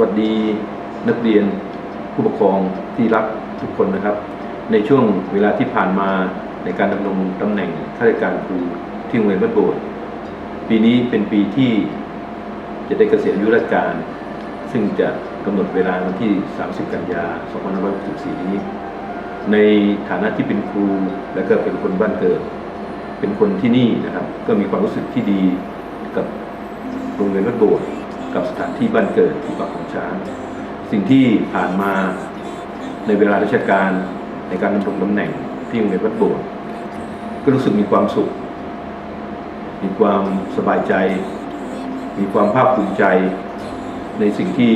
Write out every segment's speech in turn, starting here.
วัสดีนักเรียนผู้ปกครองที่รักทุกคนนะครับ ในช่วงเวลาที่ผ่านมาในการดำรงตำแหน่งข้าราชการครูที่โรงเรียนบ้านโบสปีนี้เป็นปีที่จะได้เกษียณอายุราชการ ซึ่งจะกำหนดเวลาวันที่ 30 กันยา2564 นี้ ในฐานะที่เป็นครูและก็เป็นคนบ้านเกิด เป็นคนที่นี่นะครับ ก็มีความรู้สึกที่ดีกับโรงเรียนวัดโบสถ์ กับสถานที่บ้านเกิดที่ปากของช้าง สิ่งที่ผ่านมาในเวลาราชการในการดำรงตำแหน่งที่โรงเรียนวัดโบสถ์ก็รู้สึกมีความสุข มีความสบายใจ มีความภาคภูมิใจ ในสิ่งที่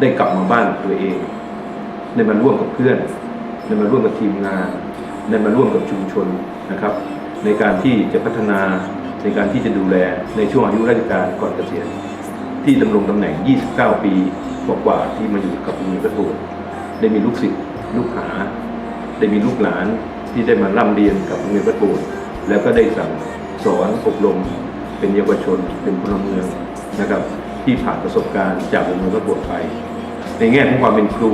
ได้กลับมาบ้านตัวเองได้มาร่วมกับเพื่อนได้มาร่วมกับทีมงานได้มาร่วมกับชุมชนนะครับ ในการที่จะพัฒนาในการที่จะดูแลในช่วงอายุราชการก่อนเกษียณ ที่ดำรงตำแหน่ง 29 ปีกว่าๆที่มาอยู่กับโรงเรียนพระโบสถ์ได้มีลูกศิษย์ลูกหา ได้มีลูกหลานที่ได้มาร่ำเรียนกับโรงเรียนพระโบสถ์แล้วก็ได้สั่งสอนอบรมเป็นเยาวชนเป็นพลเมืองนะครับ ที่ผ่านประสบการณ์จากโรงเรียนพระบสถ์ไป ในแง่ของความเป็นครู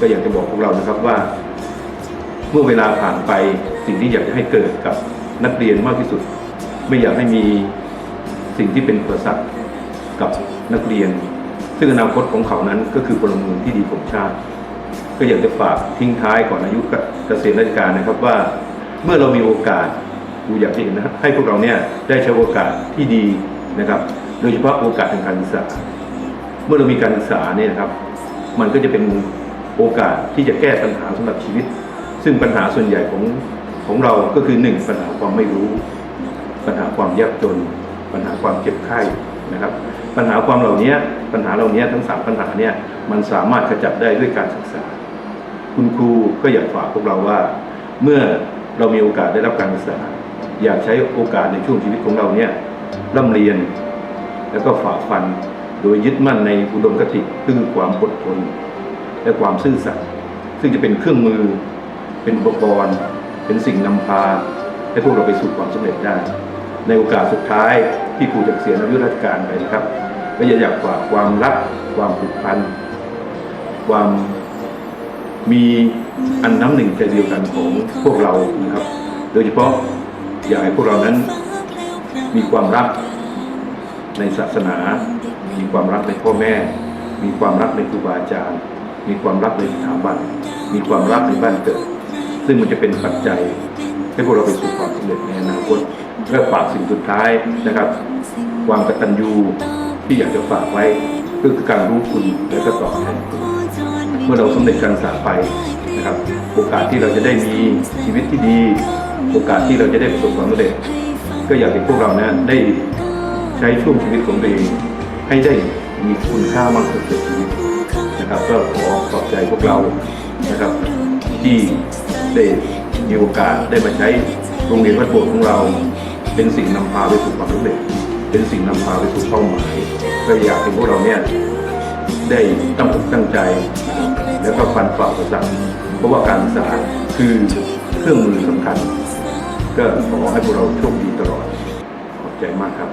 ก็อยากจะบอกพวกเรานะครับว่า เมื่อเวลาผ่านไปสิ่งที่อยากจะให้เกิดกับนักเรียนมากที่สุด ไม่อยากให้มีสิ่งที่เป็นอุปสรรคกับ นักเรียน ซึ่งอนาคตของเขานั้นก็คือพลเมืองที่ดีของชาติ ก็อยากจะฝากทิ้งท้ายก่อนอายุเกษียณราชการนะครับว่า เมื่อเรามีโอกาสดูอยากจะเห็นนะให้พวกเราเนี่ยได้ใช้โอกาสที่ดีนะครับ โดยเฉพาะโอกาสทางการศึกษา เมื่อเรามีการศึกษาเนี่ยนะครับ มันก็จะเป็นโอกาสที่จะแก้ปัญหาสำหรับชีวิต ซึ่งปัญหาส่วนใหญ่ของของเราก็คือหนึ่งปัญหาความไม่รู้ ปัญหาความยากจน ปัญหาความเจ็บไข้นะครับ ปัญหาความเหล่านี้ปัญหาเหล่านี้ทั้งสามปัญหาเนี่ยมันสามารถขจัดได้ด้วยการศึกษา คุณครูก็อยากฝากพวกเราว่า เมื่อเรามีโอกาสได้รับการศึกษา อยากใช้โอกาสในช่วงชีวิตของเราเนี่ยร่ำเรียน แล้วก็ฝ่าฟันโดยยึดมั่นในอุดมคติคือความอดทนและความซื่อสัตย์ซึ่งจะเป็นเครื่องมือเป็นอุปกรณ์ เป็นสิ่งนำพา ให้พวกเราไปสู่ความสำเร็จได้ ในโอกาสสุดท้ายที่ครูจะเกษียณอายุราชการไปนะครับก็อยากฝากความรักความผูกพัน ความมีอันน้ำหนึ่งใจเดียวกันของพวกเรานะครับ โดยเฉพาะอยากให้พวกเรานั้นมีความรักในศาสนา มีความรักในพ่อแม่ มีความรักในครูบาอาจารย์ มีความรักในสถาบัน มีความรักในบ้านเกิด ซึ่งมันจะเป็นปัจจัยให้พวกเราไปสู่ความสำเร็จในอนาคต และฝากสิ่งสุดท้ายนะครับ ความกตัญญูที่อยากจะฝากไว้ก็คือการรู้คุณและก็ตอบแทนคุณเมื่อเราสำเร็จการศึกษาไปนะครับ โอกาสที่เราจะได้มีชีวิตที่ดี โอกาสที่เราจะได้ประสบความสำเร็จก็อยากให้พวกเรานะได้ใช้ช่วงชีวิตของตัวเองให้ได้มีคุณค่ามากสุดในชีวิตนะครับ ก็ขอขอบใจพวกเรานะครับ ที่ได้มีโอกาสได้มาใช้โรงเรียนวัดโบสถ์ของเรา เป็นสิ่งนำพาไปสู่ความสำเร็จ เป็นสิ่งนำพาไปสู่เป้าหมายก็อยากให้พวกเราเนี่ยได้ตั้งอกตั้งใจ แล้วก็ฟันฝ่าอุปสรรคเพราะว่าการศึกษาคือเครื่องมือสำคัญ ก็ขอให้พวกเราโชคดีตลอด ขอบใจมากครับ